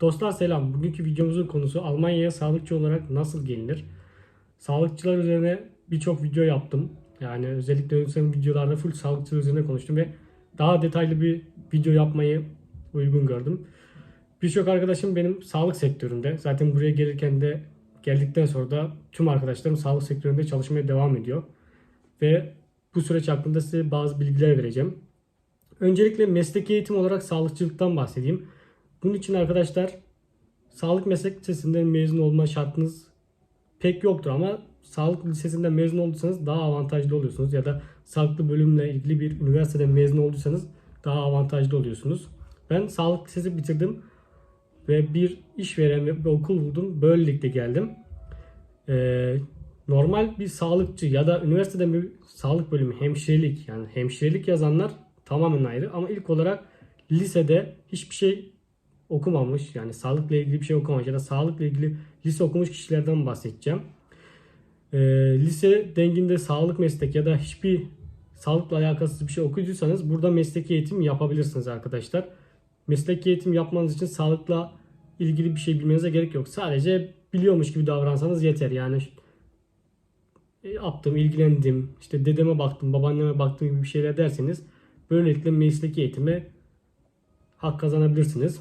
Dostlar selam. Bugünkü videomuzun konusu Almanya'ya sağlıkçı olarak nasıl gelinir? Sağlıkçılar üzerine birçok video yaptım. Yani özellikle ön videolarda full sağlıkçılar üzerine konuştum ve daha detaylı bir video yapmayı uygun gördüm. Birçok arkadaşım benim sağlık sektöründe. Zaten buraya gelirken de geldikten sonra da tüm arkadaşlarım sağlık sektöründe çalışmaya devam ediyor. Ve bu süreç hakkında size bazı bilgiler vereceğim. Öncelikle mesleki eğitim olarak sağlıkçılıktan bahsedeyim. Bunun için arkadaşlar sağlık meslek lisesinden mezun olma şartınız pek yoktur ama sağlık lisesinden mezun olduysanız daha avantajlı oluyorsunuz ya da sağlıklı bölümle ilgili bir üniversiteden mezun olduysanız daha avantajlı oluyorsunuz. Ben sağlık lisesi bitirdim ve bir işveren ve bir okul buldum. Böylelikle geldim. Ee, normal bir sağlıkçı ya da üniversitede bir sağlık bölümü hemşirelik yani hemşirelik yazanlar tamamen ayrı ama ilk olarak lisede hiçbir şey okumamış yani sağlıkla ilgili bir şey okumamış ya da sağlıkla ilgili lise okumuş kişilerden bahsedeceğim. Ee, lise denginde sağlık meslek ya da hiçbir sağlıkla alakasız bir şey okuduysanız burada mesleki eğitim yapabilirsiniz arkadaşlar. Mesleki eğitim yapmanız için sağlıkla ilgili bir şey bilmenize gerek yok. Sadece biliyormuş gibi davransanız yeter. Yani e, yaptım, ilgilendim, işte dedeme baktım, babaanneme baktım gibi bir şeyler derseniz böylelikle mesleki eğitime hak kazanabilirsiniz.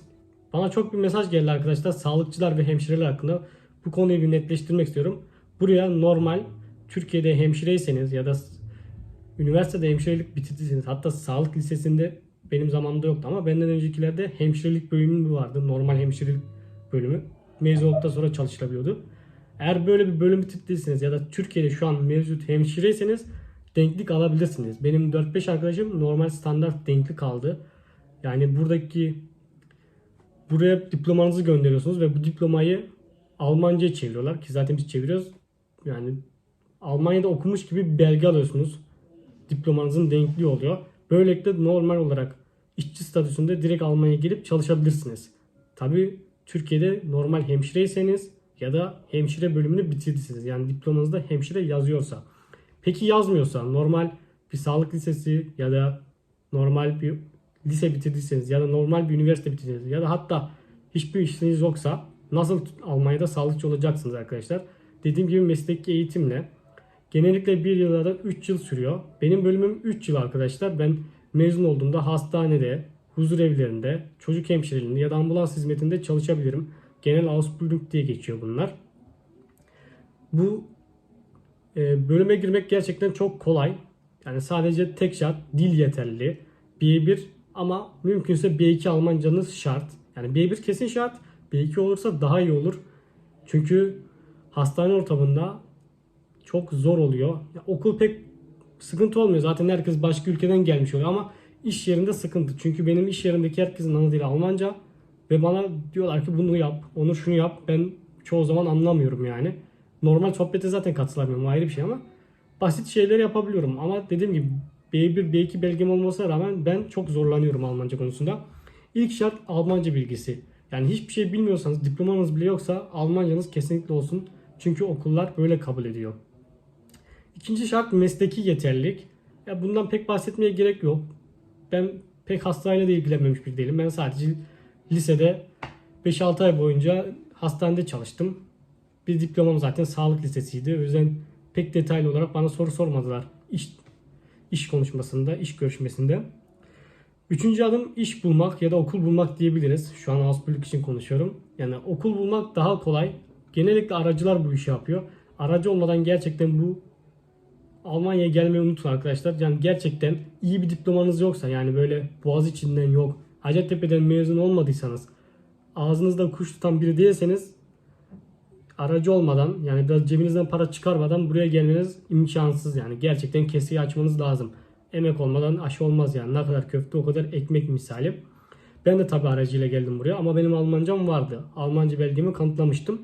Bana çok bir mesaj geldi arkadaşlar sağlıkçılar ve hemşireler hakkında. Bu konuyu bir netleştirmek istiyorum. Buraya normal Türkiye'de hemşireyseniz ya da üniversitede hemşirelik bitirdiyseniz hatta sağlık lisesinde benim zamanımda yoktu ama benden öncekilerde hemşirelik bölümü vardı. Normal hemşirelik bölümü. Mezun olduktan sonra çalışılabiliyordu. Eğer böyle bir bölüm bitirdiyseniz ya da Türkiye'de şu an mevcut hemşireyseniz denklik alabilirsiniz. Benim 4-5 arkadaşım normal standart denklik aldı. Yani buradaki buraya diplomanızı gönderiyorsunuz ve bu diplomayı Almanca'ya çeviriyorlar ki zaten biz çeviriyoruz. Yani Almanya'da okumuş gibi belge alıyorsunuz. Diplomanızın denkliği oluyor. Böylelikle normal olarak işçi statüsünde direkt Almanya'ya gelip çalışabilirsiniz. Tabi Türkiye'de normal hemşireyseniz ya da hemşire bölümünü bitirdiyseniz yani diplomanızda hemşire yazıyorsa. Peki yazmıyorsa normal bir sağlık lisesi ya da normal bir lise bitirdiyseniz ya da normal bir üniversite bitirdiyseniz ya da hatta hiçbir işiniz yoksa nasıl Almanya'da sağlıkçı olacaksınız arkadaşlar? Dediğim gibi mesleki eğitimle genellikle bir yıl ya da 3 yıl sürüyor. Benim bölümüm 3 yıl arkadaşlar. Ben mezun olduğumda hastanede, huzur evlerinde, çocuk hemşireliğinde ya da ambulans hizmetinde çalışabilirim. Genel Ausbildung diye geçiyor bunlar. Bu e, bölüme girmek gerçekten çok kolay. Yani sadece tek şart dil yeterli. B1 ama mümkünse B2 Almancanız şart. Yani B1 kesin şart. B2 olursa daha iyi olur. Çünkü hastane ortamında çok zor oluyor. Ya, okul pek sıkıntı olmuyor. Zaten herkes başka ülkeden gelmiş oluyor ama iş yerinde sıkıntı. Çünkü benim iş yerindeki herkesin ana dili Almanca ve bana diyorlar ki bunu yap, onu şunu yap. Ben çoğu zaman anlamıyorum yani. Normal sohbete zaten katılamıyorum ayrı bir şey ama basit şeyler yapabiliyorum. Ama dediğim gibi B1, B2 belgem olmasına rağmen ben çok zorlanıyorum Almanca konusunda. İlk şart Almanca bilgisi. Yani hiçbir şey bilmiyorsanız, diplomanız bile yoksa Almancanız kesinlikle olsun. Çünkü okullar böyle kabul ediyor. İkinci şart mesleki yeterlilik. Ya bundan pek bahsetmeye gerek yok. Ben pek hastayla da ilgilenmemiş bir değilim. Ben sadece lisede 5-6 ay boyunca hastanede çalıştım. Bir diplomam zaten sağlık lisesiydi. O yüzden pek detaylı olarak bana soru sormadılar. İş, iş konuşmasında, iş görüşmesinde. Üçüncü adım iş bulmak ya da okul bulmak diyebiliriz. Şu an Ausbildung için konuşuyorum. Yani okul bulmak daha kolay. Genellikle aracılar bu işi yapıyor. Aracı olmadan gerçekten bu Almanya'ya gelmeyi unutun arkadaşlar. Yani gerçekten iyi bir diplomanız yoksa yani böyle boğaz içinden yok. Hacettepe'den mezun olmadıysanız ağzınızda kuş tutan biri değilseniz aracı olmadan yani biraz cebinizden para çıkarmadan buraya gelmeniz imkansız yani. Gerçekten keseyi açmanız lazım. Emek olmadan aşı olmaz yani. Ne kadar köfte o kadar ekmek misali. Ben de tabi aracıyla geldim buraya ama benim Almancam vardı. Almanca belgemi kanıtlamıştım.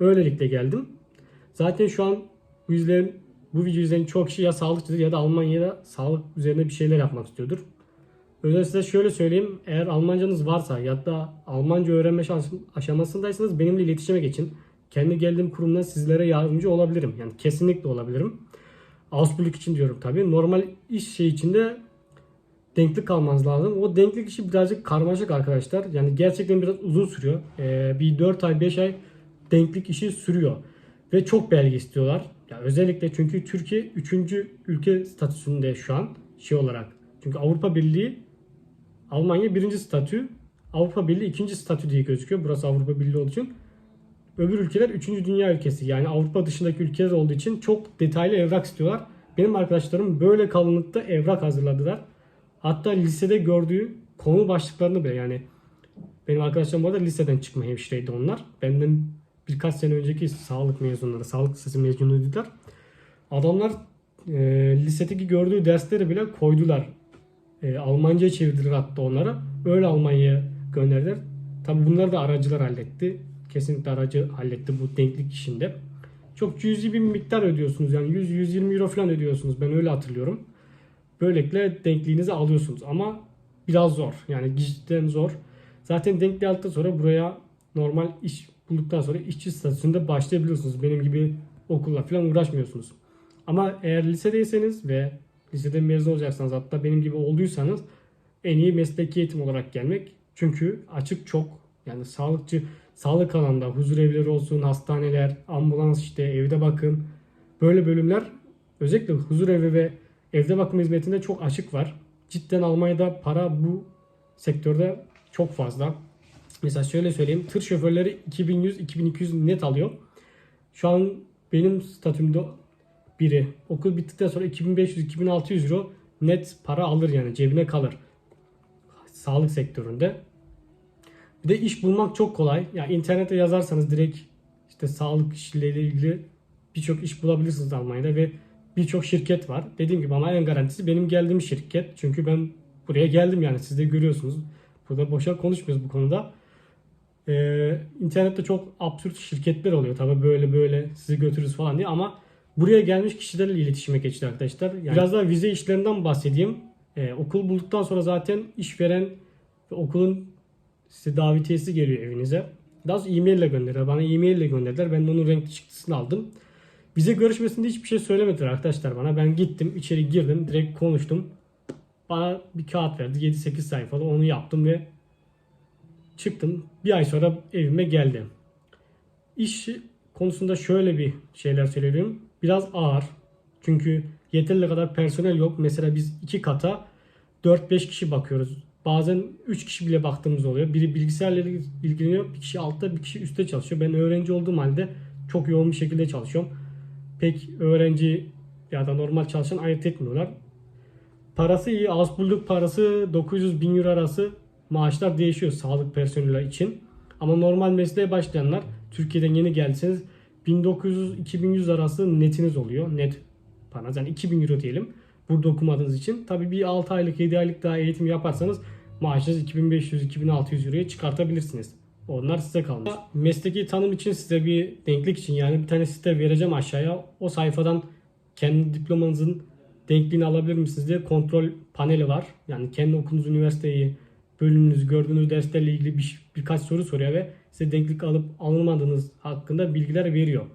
Öylelikle geldim. Zaten şu an bu yüzden bu video izleyen çok kişi ya sağlıkçıdır ya da Almanya'da sağlık üzerine bir şeyler yapmak istiyordur. Özel size şöyle söyleyeyim. Eğer Almancanız varsa ya da Almanca öğrenme aşamasındaysanız benimle iletişime geçin. Kendi geldiğim kurumdan sizlere yardımcı olabilirim. Yani kesinlikle olabilirim. Ausbildung için diyorum tabii. Normal iş şey içinde denklik almanız lazım. O denklik işi birazcık karmaşık arkadaşlar. Yani gerçekten biraz uzun sürüyor. Ee, bir 4 ay 5 ay denklik işi sürüyor. Ve çok belge istiyorlar. Ya özellikle çünkü Türkiye 3. ülke statüsünde şu an şey olarak. Çünkü Avrupa Birliği Almanya birinci statü, Avrupa Birliği ikinci statü diye gözüküyor. Burası Avrupa Birliği olduğu için. Öbür ülkeler 3. dünya ülkesi. Yani Avrupa dışındaki ülkeler olduğu için çok detaylı evrak istiyorlar. Benim arkadaşlarım böyle kalınlıkta evrak hazırladılar. Hatta lisede gördüğü konu başlıklarını bile yani benim arkadaşlarım bu liseden çıkma hemşireydi onlar. Benden birkaç sene önceki sağlık mezunları, sağlık lisesi mezunuydular. Adamlar e, lisedeki gördüğü dersleri bile koydular. E, Almanca'ya çevirdiler hatta onlara. Öyle Almanya'ya gönderdiler. Tabi bunları da aracılar halletti. Kesinlikle aracı halletti bu denklik işinde. Çok cüzi bir miktar ödüyorsunuz. Yani 100-120 euro falan ödüyorsunuz. Ben öyle hatırlıyorum. Böylelikle denkliğinizi alıyorsunuz. Ama biraz zor. Yani cidden zor. Zaten denkliği aldıktan sonra buraya normal iş bulduktan sonra işçi statüsünde başlayabiliyorsunuz. Benim gibi okulla falan uğraşmıyorsunuz. Ama eğer lisedeyseniz ve liseden mezun olacaksanız hatta benim gibi olduysanız en iyi mesleki eğitim olarak gelmek. Çünkü açık çok yani sağlıkçı sağlık alanında huzur evleri olsun, hastaneler, ambulans işte evde bakım böyle bölümler özellikle huzur evi ve evde bakım hizmetinde çok açık var. Cidden Almanya'da para bu sektörde çok fazla. Mesela şöyle söyleyeyim. Tır şoförleri 2100-2200 net alıyor. Şu an benim statümde biri okul bittikten sonra 2500-2600 euro net para alır yani cebine kalır. Sağlık sektöründe. Bir de iş bulmak çok kolay. Yani internete yazarsanız direkt işte sağlık işleriyle ilgili birçok iş bulabilirsiniz Almanya'da ve birçok şirket var. Dediğim gibi ama en garantisi benim geldiğim şirket. Çünkü ben buraya geldim yani siz de görüyorsunuz. Burada boşa konuşmuyoruz bu konuda. Ee, internette çok absürt şirketler oluyor. Tabi böyle böyle sizi götürürüz falan diye ama buraya gelmiş kişilerle iletişime geçti arkadaşlar. Yani biraz daha vize işlerinden bahsedeyim. Ee, okul bulduktan sonra zaten işveren ve okulun size davetiyesi geliyor evinize. Daha sonra e-mail ile gönderiyor. Bana e-mail ile gönderdiler. Ben de onun renkli çıktısını aldım. Vize görüşmesinde hiçbir şey söylemediler arkadaşlar bana. Ben gittim içeri girdim direkt konuştum. Bana bir kağıt verdi 7-8 sayfalı onu yaptım ve çıktım. Bir ay sonra evime geldim. İş konusunda şöyle bir şeyler söyleyeyim. Biraz ağır. Çünkü yeterli kadar personel yok. Mesela biz iki kata 4-5 kişi bakıyoruz. Bazen 3 kişi bile baktığımız oluyor. Biri bilgisayarla ilgileniyor. Bir kişi altta bir kişi üstte çalışıyor. Ben öğrenci olduğum halde çok yoğun bir şekilde çalışıyorum. Pek öğrenci ya da normal çalışan ayırt etmiyorlar. Parası iyi. Bulduk parası 900 bin euro arası maaşlar değişiyor sağlık personeli için. Ama normal mesleğe başlayanlar Türkiye'den yeni geldiyseniz 1900-2100 arası netiniz oluyor. Net paranız yani 2000 euro diyelim. Burada okumadığınız için. Tabi bir 6 aylık 7 aylık daha eğitim yaparsanız maaşınız 2500-2600 euroya çıkartabilirsiniz. Onlar size kalmış. Mesleki tanım için size bir denklik için yani bir tane site vereceğim aşağıya. O sayfadan kendi diplomanızın denkliğini alabilir misiniz diye kontrol paneli var. Yani kendi okulunuz, üniversiteyi, bölümünüzü, gördüğünüz derslerle ilgili bir, birkaç soru soruyor ve size denklik alıp alınmadığınız hakkında bilgiler veriyor.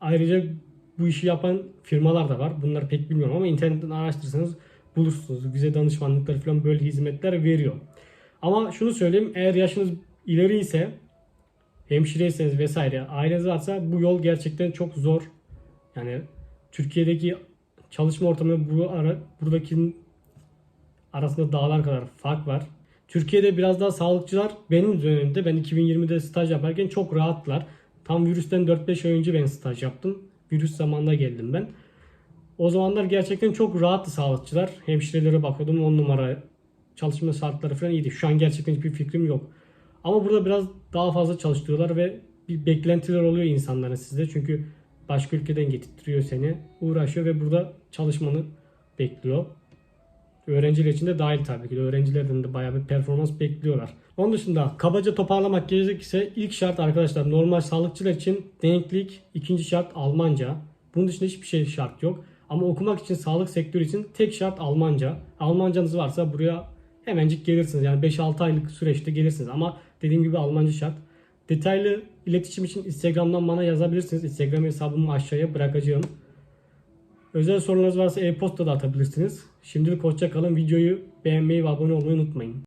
Ayrıca bu işi yapan firmalar da var. Bunları pek bilmiyorum ama internetten araştırırsanız bulursunuz. Vize danışmanlıkları falan böyle hizmetler veriyor. Ama şunu söyleyeyim eğer yaşınız ileri ise hemşireyseniz vesaire aileniz varsa bu yol gerçekten çok zor. Yani Türkiye'deki çalışma ortamı bu ara, buradaki arasında dağlar kadar fark var. Türkiye'de biraz daha sağlıkçılar benim dönemimde ben 2020'de staj yaparken çok rahatlar. Tam virüsten 4-5 ay önce ben staj yaptım. Virüs zamanında geldim ben. O zamanlar gerçekten çok rahattı sağlıkçılar. Hemşirelere bakıyordum 10 numara çalışma şartları falan iyiydi. Şu an gerçekten hiçbir fikrim yok. Ama burada biraz daha fazla çalıştırıyorlar ve bir beklentiler oluyor insanların sizde. Çünkü başka ülkeden getirtiyor seni. Uğraşıyor ve burada çalışmanı bekliyor. Öğrenciler için de dahil tabii ki de. Öğrencilerden de bayağı bir performans bekliyorlar. Onun dışında kabaca toparlamak gerekirse ilk şart arkadaşlar normal sağlıkçılar için denklik, ikinci şart Almanca. Bunun dışında hiçbir şey şart yok. Ama okumak için sağlık sektörü için tek şart Almanca. Almancanız varsa buraya hemencik gelirsiniz. Yani 5-6 aylık süreçte gelirsiniz. Ama dediğim gibi Almanca şart. Detaylı iletişim için Instagram'dan bana yazabilirsiniz. Instagram hesabımı aşağıya bırakacağım. Özel sorunuz varsa e-posta da atabilirsiniz. Şimdilik hoşça kalın. Videoyu beğenmeyi ve abone olmayı unutmayın.